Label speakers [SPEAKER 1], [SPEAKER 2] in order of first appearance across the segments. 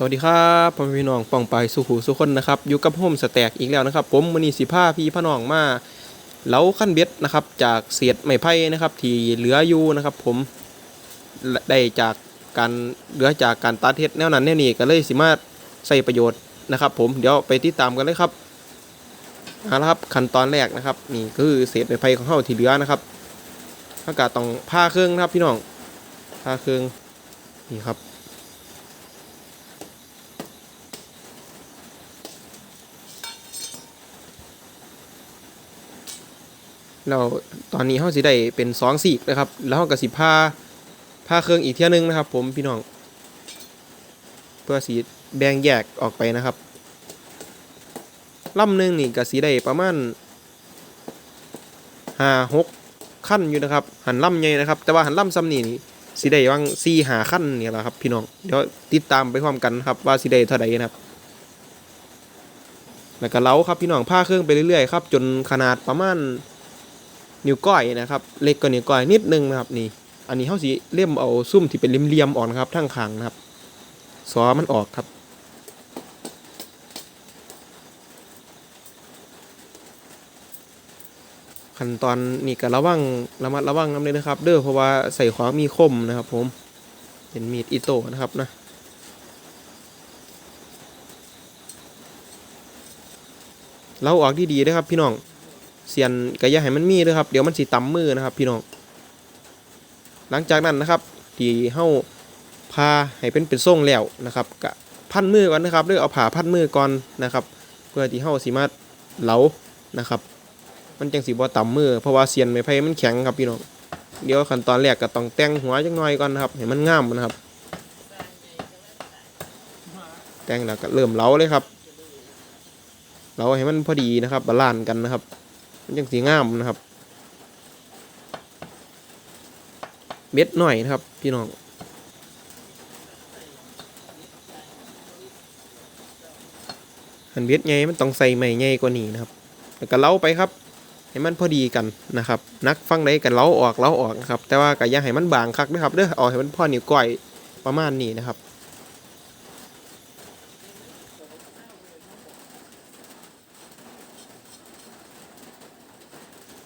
[SPEAKER 1] สวัสดีครับพ่อแม่พี่น้องป่องไปสุขูสุคนนะครับอยู่กับโฮมสแต็กอีกแล้วนะครับ ผมมือนีสิผ้าพี่พ่อน้องมาเล้าขั้นเบ็ดนะครับ จากเศษไม้ไผ่นะครับ ที่เหลืออยู่นะครับ ผมได้จากการเหลือจากการตัดเฮ็ดแนวนั้นแนวนี้ก็เลยสิมาใส่ประโยชน์นะครับ ผมเดี๋ยวไปติดตามกันเลยครับเอาละครับขั้นตอนแรกนะครับ นี่คือเศษไม้ไผ่ของเฮาที่เหลือนะครับอากาศต้องผ้าเครื่องนะครับพี่น้องผ้าเครื่องนี่ครับ แล้วตอนนี้เฮาสิได้เป็นสองสีกนะครับ แล้วเฮาก็สิพาพาเครื่องอีกเที่ยนึงนะครับ ผมพี่น้อง เพื่อสีแบ่งแยกออกไปนะครับลำหนึ่งนี่ก็สิได้ประมาณห้าหกขั้นอยู่นะครับ หันลำใหญ่นะครับ แต่ว่าหันลำซ้ำนี่นี่สิได้วังสี่หาขั้นนี่แหละครับพี่น้องเดี๋ยวติดตามไปพร้อมกันครับว่าสิได้เท่าใดนะครับแล้วก็เล้าครับพี่น้องพาเครื่องไปเรื่อยๆครับจนขนาดประมาณ นิ้วก้อยนะครับ เล็กกว่านิ้วก้อยนิดนึงนะครับนี่ อันนี้เขาสิเลี่ยมเอาซุ่มที่เป็นเหลี่ยมๆออกนะครับทั้งขางนะครับซอมันออกครับขั้นตอนนี้ก็ระวังระมัดระวังน้ำเลยนะครับ เด้อเพราะว่าใส่ของมีคมนะครับ ผมเป็นมีดอิโต้นะครับนะเราออกดีๆนะครับพี่น้อง เสียนก็อย่าให้มันมีเลยครับเดี๋ยวมันสิตำมือนะครับ พี่น้อง หลังจากนั้นนะครับที่เฮาพาให้เป็นเป็นทรงแล้วนะครับกะพันมือก่อนนะครับเลือกเอาผ่าพันมือก่อนนะครับ เพื่อที่เฮาสิมาเหลานะครับ มันจังสิบ่ตำมือเพราะว่าเสียนไม้ไผ่มันแข็งครับพี่น้องเดี๋ยวขั้นตอนแรกก็ต้องแต่งหัวจังหน่อยก่อนนะครับให้มันงามนะครับ แต่งแล้วก็เริ่มเหลาเลยครับเหลาให้มันพอดีนะครับบาลานกันนะครับ มันยังสีงามนะครับ เม็ดหน่อยนะครับ พี่น้องหันเบ็ดใหญ่มันต้องใส่ใหม่ใหญ่กว่านี้นะครับแล้วก็เล้าไปครับ ให้มันพอดีกันนะครับ นักฟังได้กันเล้าออกเล้าออกนะครับ แต่ว่าก็อย่าให้มันบางคักนะครับเด้อเอาให้มันพอนิ้วก้อยประมาณนี้นะครับ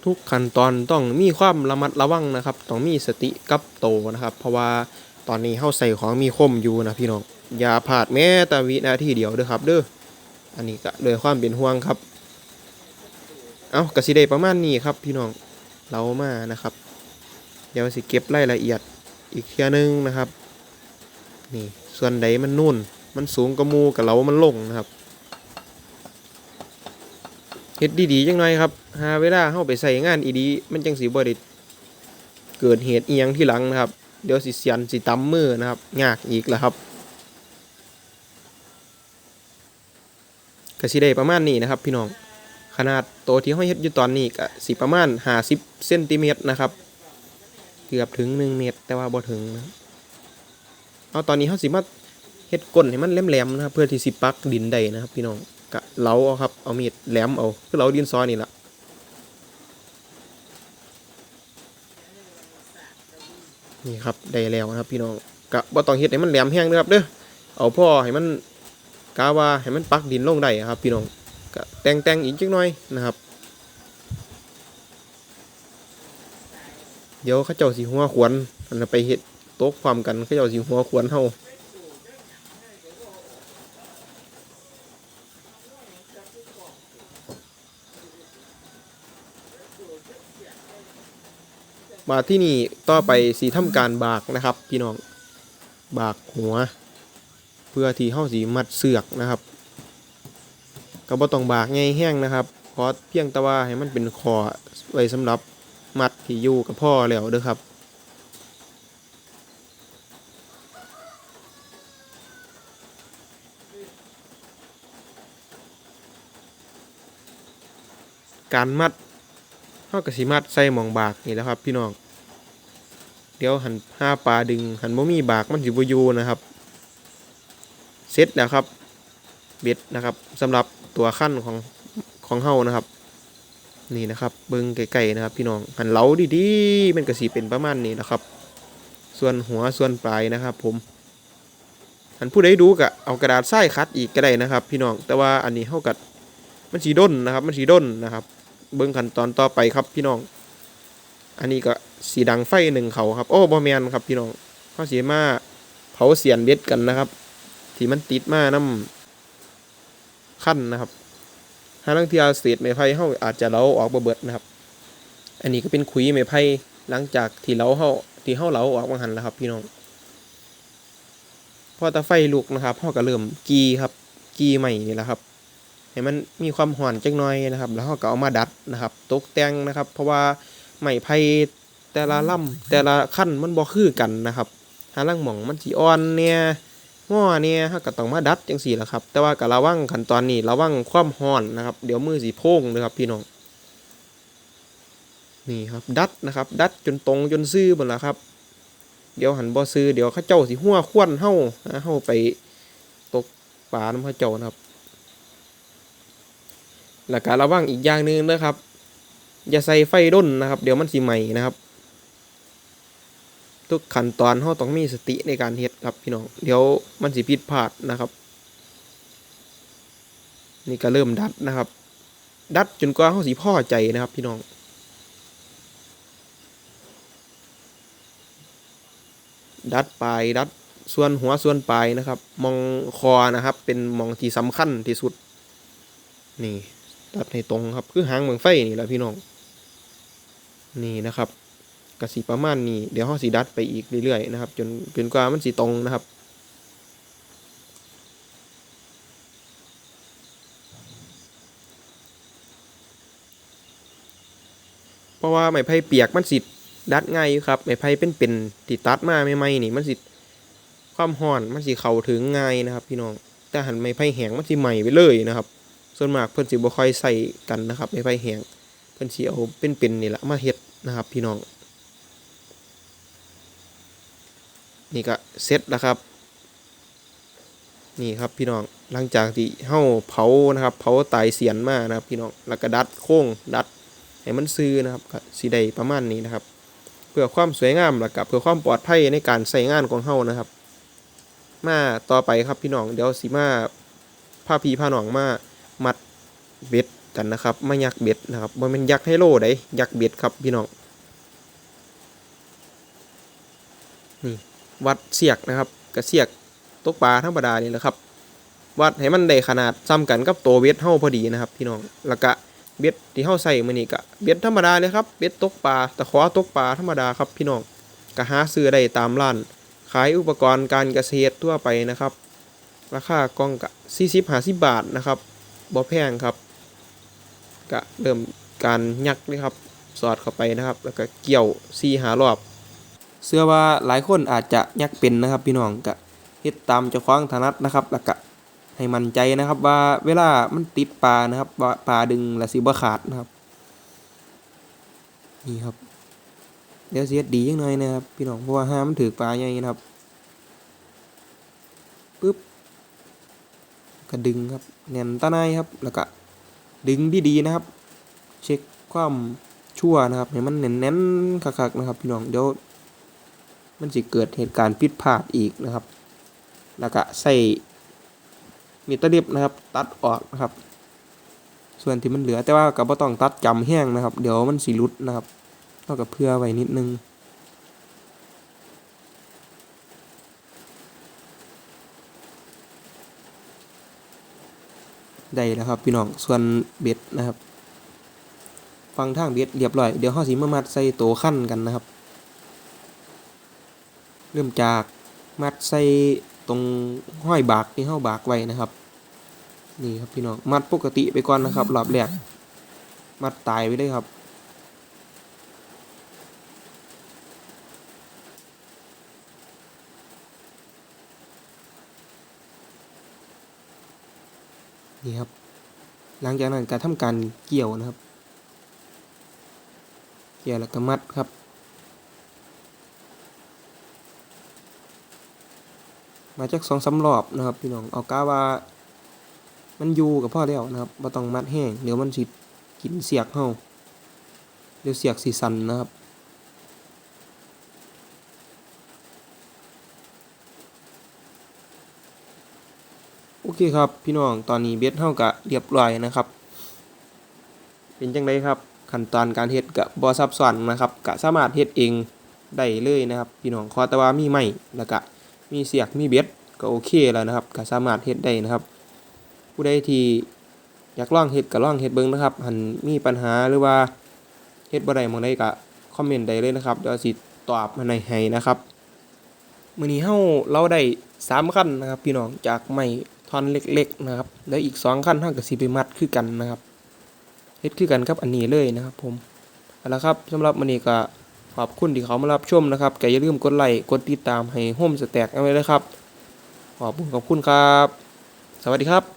[SPEAKER 1] ทุกขั้นตอนต้องมีความระมัดระวังนะครับ ต้องมีสติกับโตนะครับ เพราะว่าตอนนี้เฮาใส่ของมีคมอยู่นะพี่น้องอย่าพลาดแม้แต่วินาทีเดียวเด้อครับ เด้ออันนี้ก็โดวยความเป็นห่วงครับ เอากระสิได้ประมาณนี้ครับ พี่น้องเรามานะครับ เดี๋ยวสิเก็บรายละเอียดอีกเทียหนึงนะครับ นี่ส่วนใดมันนุ่น มันสูงกระมูกับเรามันลงนะครับ เฮ็ดดีๆจังหน่อยครับ หาเวลาเข้าไปใส่งานอีดี มันจังสีบริเกิดเหตุเอียงที่หลังนะครับ เดี๋ยวสิเสียนสิตำมือนะครับยากอีกแล้วครับก็สิได้ประมาณนี้นะครับ พี่น้อง ขนาดโตวที่ห้อยเฮ็ดอยู่ตอนนี้ก็สิประมาณ50เซนติเมตรนะครับ เกือบถึง 1 เมตร แต่ว่าบ่ถึงนะเอาตอนนี้เฮาสิมาเฮ็ดก้นให้มันแหลมๆนะครับ เพื่อที่สิปักดินได้นะครับ พี่น้อง กะเหลาเอาครับ เอามีดแหลมเอาคือเหลาดินซอนี่แหละนี่ครับได้แล้วนะครับพี่น้องกะบ่ต้องเฮ็ดให้มันแหลมแห้งนะครับเด้อเอาพ่อให้มันกาว่าให้มันปักดินลงได้ครับ พี่น้องกะแต่งแต่งอีกจักหน่อยนะครับ เดี๋ยวเขาเจ้าสิหัวขวนอันนั้นไปเฮ็ดโต๊ะความกันเขาเจ้าสิหัวขวนเฮา มาที่นี่ต่อไปสีทำการบากนะครับ พี่น้องบากหัว เพื่อที่เข้าสีมัดเสือกนะครับก็บ่ต้องบากไงแห้งนะครับเพราะเพียงแต่ว่าให้มันเป็นคอไว้สำหรับมัดที่อยู่กับพ่อแล้วเด้อครับการมัดเฮาก็สิมัดใส่หมองบากนี่แล้วครับพี่น้อง เดี๋ยวหันห้าปลาดึง หันบ่มีบากมันสิบ่อยู่นะครับเสร็จแล้วครับ เบ็ดนะครับสำหรับตัวขั้นของของเฮานะครับ นี่นะครับเบิ่งไกลๆนะครับ พี่น้องหันเหลาดีๆมันก็สิเป็นประมาณนี้นะครับ ส่วนหัวส่วนปลายนะครับ ผมอันผู้ใดดูก็เอากระดาษทรายคัดอีกก็ได้นะครับ พี่น้องแต่ว่าอันนี้เฮากัดมันสีด้นนะครับ มันสีด้นนะครับ เบิ่งขั้นตอนต่อไปครับพี่น้อง อันนี้ก็สีดังไฟหนึ่งเขาครับ โอ้บอแมนครับพี่น้องเขาสีมาเผาเสียนเบ็ดกันนะครับ ที่มันติดมาน้ำขั้นนะครับหาลังเทียเศษไม้ไผ่เขาอาจจะเลาออกบเบิดนะครับ อันนี้ก็เป็นขุยไม้ไผ่หลังจากที่เลาเขาที่เขาเลาออกมาหันแล้วครับ พี่น้องพอตาไฟลุกนะครับเขาก็เริ่มกีครับกีใหม่นี่แหละครับให้มันมีความห่อนจักหน่อยนะครับ แล้วเขาก็เอามาดัดนะครับ ตกแต่งนะครับ เพราะว่า ไม้ไผ่แต่ละลำแต่ละขั้นมันบ่คือกันนะครับหาลังหม่องมันสีอ่อนเนี่ยง้อเนี่ยเขาก็ต้องมาดัดจังสี่แหละครับ แต่ว่าก็ระวังขั้นตอนนี้ระวังความห่อนนะครับ เดี๋ยวมือสีโพงเลยครับพี่น้องนี่ครับดัดนะครับ ดัดจนตรงจนซื่อหมดแล้วครับ เดี๋ยวหันบ่ซื้อเดี๋ยวเข้าเจ้าสิหัวควนเฮานะเฮาไปตกปลาน้ำเข้าเจ้านะครับแล้วก็ระวังอีกอย่างหนึ่งนะครับ อย่าใส่ไฟด้นนะครับ เดี๋ยวมันสิไหม้นะครับ ทุกขั้นตอนเราต้องมีสติในการเฮ็ดครับพี่น้อง เดี๋ยวมันสิผิดพลาดนะครับ นี่ก็เริ่มดัดนะครับ ดัดจนกว่าเขาสิพอใจนะครับพี่น้องดัดปลายดัดส่วนหัวส่วนปลายนะครับ มองคอนะครับ เป็นมองที่สำคัญที่สุด นี่ดัดให้ตรงครับ คือหางเมืองไฟนี่แหละพี่น้อง นี่นะครับกสีประมาณนี้เดี๋ยวห้อสีดัดไปอีกเรื่อยๆนะครับ จนจนกว่ามันสีตรงนะครับเพราะว่าไม้ไผ่เปียกมันสิดัดง่ายอยู่ครับไม้ไผ่เป็นเป็นติดตัดมาใหม่ๆนี่มันสิความห่อนมันสิเข้าถึงง่ายนะครับ พี่น้องแต่หันไม้ไผ่แห้งมันสิใหม่ไปเลยนะครับ ส่วนมากเพิ่อนสิบ่ค่อยใส่กันนะครับไม้ไผ่แห้ง เพิ่นสิเอาเป็นๆนี่แหละมาเฮ็ดนะครับ พี่น้อง นี่ก็เสร็จแล้วครับ นี่ครับพี่น้องหลังจากที่เฮาเผานะครับ เผาตายเสียนมานะครับ พี่น้องแล้วก็ดัดโค้งดัดให้มันซื้อนะครับก็สีได้ประมาณนี้นะครับ เพื่อความสวยงามแล้วก็เพื่อความปลอดภัยในการใส่งานของเฮานะครับ มาต่อไปครับพี่น้องเดี๋ยวสิมาพาพี่พาหนองมามัดเบ็ด กันนะครับมายักเบ็ดนะครับบ่แม่นยักให้โลได้ยักเบ็ดครับพี่น้องนี่วัดเสียกนะครับกับเสียกตกปลาธรรมดานี่แหละครับ วัดให้มันได้ขนาดซ้ำกันกับตัวเบ็ดเฮาพอดีนะครับ พี่น้องแล้วก็เบ็ดที่เฮาใส่มือนี้ก็เบ็ดธรรมดาเลยครับเบ็ดตกปลาตะขอตกปลาธรรมดาครับพี่น้องก็หาซื้อได้ตามร้านขายอุปกรณ์การเกษตรทั่วไปนะครับ ราคากล่องก็40 50บาทนะครับบ่แพงครับ ก็เริ่มการยักเลยครับ สอดเข้าไปนะครับ แล้วก็เกี่ยว4 5รอบเชื่อว่าหลายคนอาจจะยักเป็นนะครับ พี่น้องก็เฮ็ดตามเจ้าของถนัดนะครับ แล้วก็ให้มั่นใจนะครับว่าเวลามันติดปลานะครับว่าปลาดึงและสิบ่ขาดนะครับ นี่ครับเดี๋ยวเฮ็ดดีจังหน่อยนะครับ พี่น้องเพราะว่าห้ามมันถือปลาใหญ่นะครับปึ๊บก็ดึงครับแน่นตาในครับแล้วก็ ดึงดีๆนะครับ เช็คความชั่วนะครับให้มันแน่นๆคักๆนะครับพี่น้องเดี๋ยวมันจะเกิดเหตุการณ์ผิดพลาดอีกนะครับ แล้วก็ใส่มีดตะเล็บนะครับ ตัดออกนะครับ ส่วนที่มันเหลือแต่ว่าก็บ่ต้องตัดจำแห้งนะครับ เดี๋ยวมันสิหลุดนะครับเท่ากับเพื่อไว้นิดนึง ได้แล้วครับพี่น้องส่วนเบ็ดนะครับ ฟังทางเบ็ดเรียบร้อยเดี๋ยวห้าสีมามัดใส่โตวขั้นกันนะครับ เริ่มจากมัดใส่ตรงห้อยบากที่ห้าบากไว้นะครับ นี่ครับพี่น้องมัดปกติไปก่อนนะครับรอบแรกมัดตายไปเลยครับ นี่ครับ หลังจากนั้นการทำการเกี่ยวนะครับ เกี่ยวแล้วก็มัดครับมาจากสองสารอบนะครับพี่น้องเอากาว่า มันอยู่กับพ่อแล้วนะครับบ่ต้องมัดแห้งเดี๋ยวมันสิกินเสียกเฮาเดี๋ยวเสียกสิสันนะครับ โอเคครับพี่น้องตอนนี้เบ็ดเฮาก็เรียบร้อยนะครับ เป็นจังไดครับขั้นตอนการเฮ็ดก็บ่ซับซ้อนนะครับก็สามารถเฮ็ดเองได้เลยนะครับ พี่น้องขอแต่ว่ามีไม้แล้วก็มีเสียกมีเบ็ดก็โอเคแล้วนะครับก็สามารถเฮ็ดได้นะครับ ผู้ใดที่อยากลองเฮ็ดก็ลองเฮ็ดเบิ่งนะครับหันมีปัญหาหรือว่าเฮ็ดบ่ได้หม่องใดก็คอมเมนต์ได้เลยนะครับเดี๋ยวสิตอบให้ให้นะครับมื้อนี้เฮาเราได้สามคันนะครับ พี่น้องจากไม้ ท่อนเล็กๆนะครับ แล้วอีกสองขั้นเฮากับสีไปมัดคือกันนะครับเฮ็ดคือกันครับอันนี้เลยนะครับ ผมเอาละครับสำหรับวันนี้ก็ขอบคุณที่เขามารับชมนะครับก็อย่าลืมกดไลค์กดติดตามให้โฮมสแต็กเอาไว้เลยครับ ขอบคุณขอบคุณครับ สวัสดีครับ